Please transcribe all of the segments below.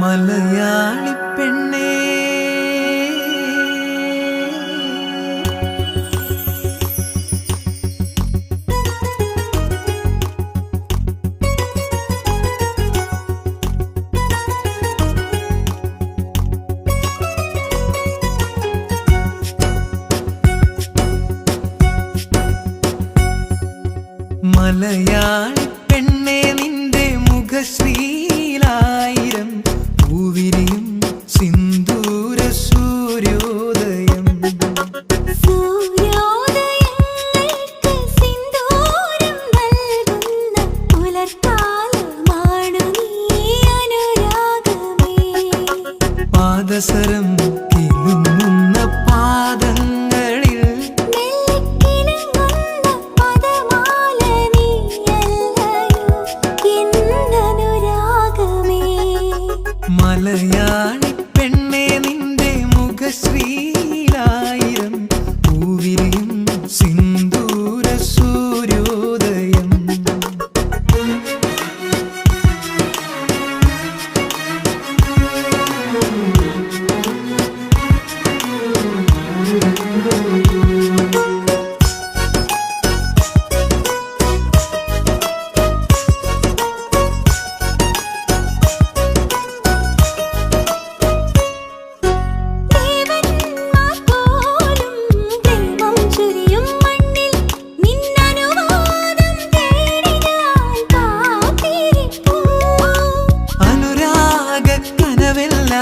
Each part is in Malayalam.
മലയാളി പെണ്ണേ പാദസരം കിലുങ്ങുന്ന പാദങ്ങളിൽ മലയാളി പെണ്ണെ നിന്റെ മുഖശ്രീലായിരം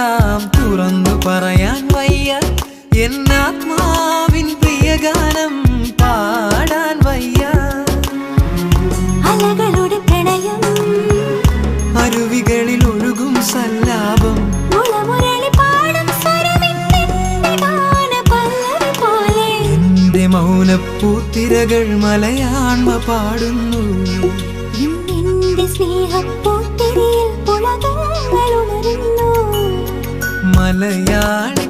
കനവെല്ലാം തുറന്നു പറയാൻ വയ്യ. എന്നാത്മാവിൻ പ്രിയഗാനം പാടാൻ വയ്യ. അലകളുടെ പ്രണയം. അരുവികളിൽ ഒഴുകും സല്ലാപം. മൗനപ്പൂത്തിരകൾ മലയാൺമ പാടുന്നു. സ്നേഹപ്പൂത്തിരയിൽ പുളകങ്ങൾ மலையாளி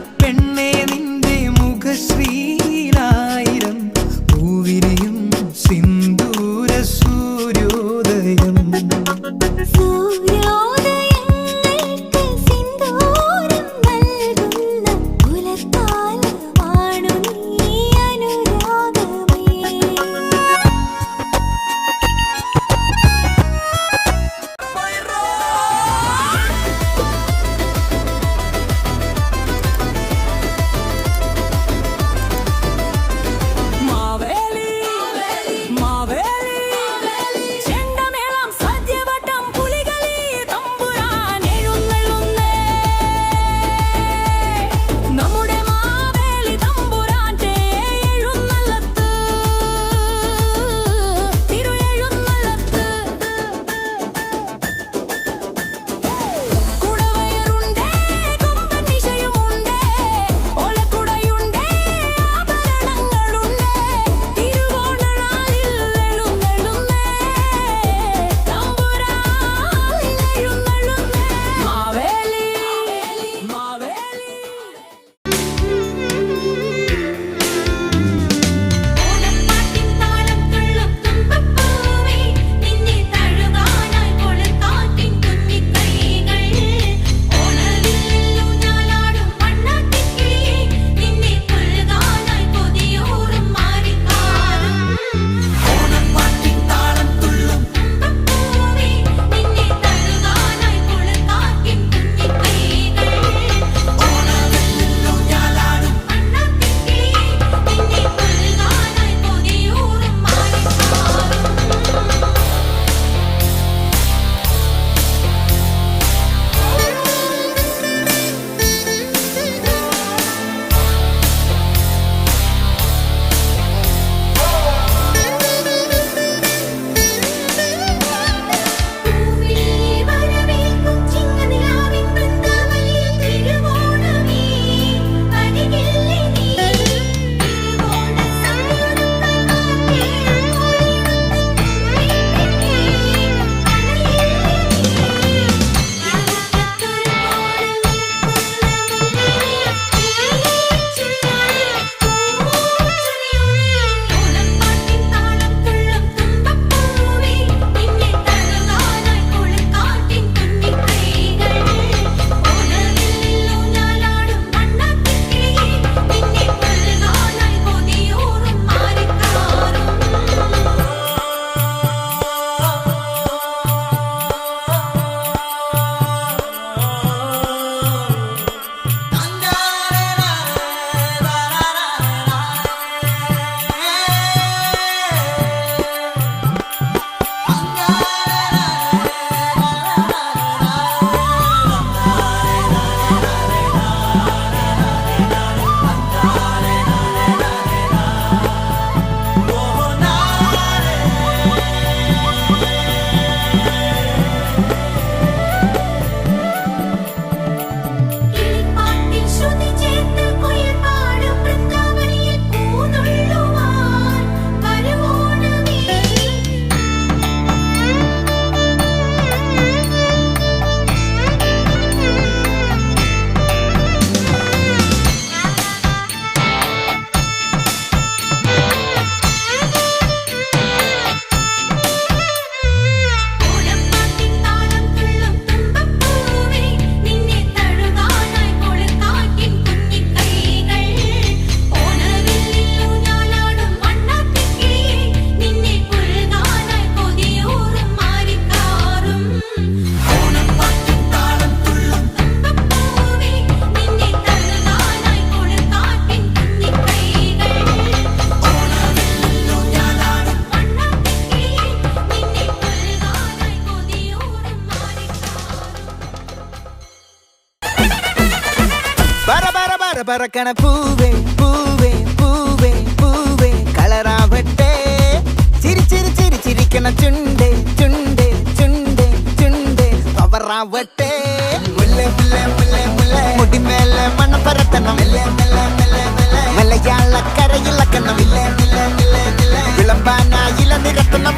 പറക്കണ പൂവേ പൂവേ പൂവേ പൂവേ കളറാവട്ടെ ചിരി ചിരി ചിരി ചിരിക്കണ ചുണ്ടേ ചുണ്ടേ ചുണ്ട് ചുണ്ട് പവറാവട്ടെ മുല്ല മുല്ല മുല്ല മുല്ല മുടിമേലെ മണ്ണ പരത്തണം മലയാള കരയിളക്കണം വിളമ്പാനായില നിരത്തണം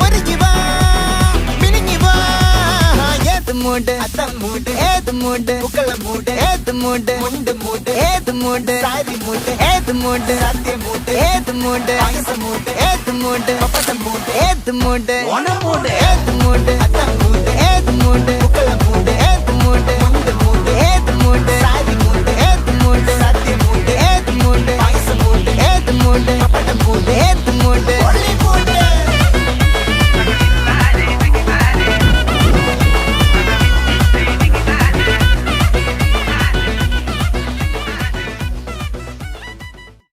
മൂട് അതം മൂട് ഏത് മൂട് ഉക്കള മൂട് ഏത് മൂട് മുണ്ട് മൂട് ഏത് മൂട് സാരി മൂട് ഏത് മൂട് സത്യ മൂട് ഏത് മൂട് ആയുസ മൂട് ഏത് മൂട് പപ്പസം മൂട് ഏത് മൂട് ഓണ മൂട് ഏത് മൂട് അതം മൂട് ഏത് മൂട് ഉക്കള മൂട് ഏത് മൂട് മുണ്ട് മൂട് ഏത് മൂട് സാരി മൂട് ഏത് മൂട് സത്യ മൂട് ഏത് മൂട് ആയുസ മൂട് ഏത് മൂട് പപ്പസം മൂട് ഏത് മൂട്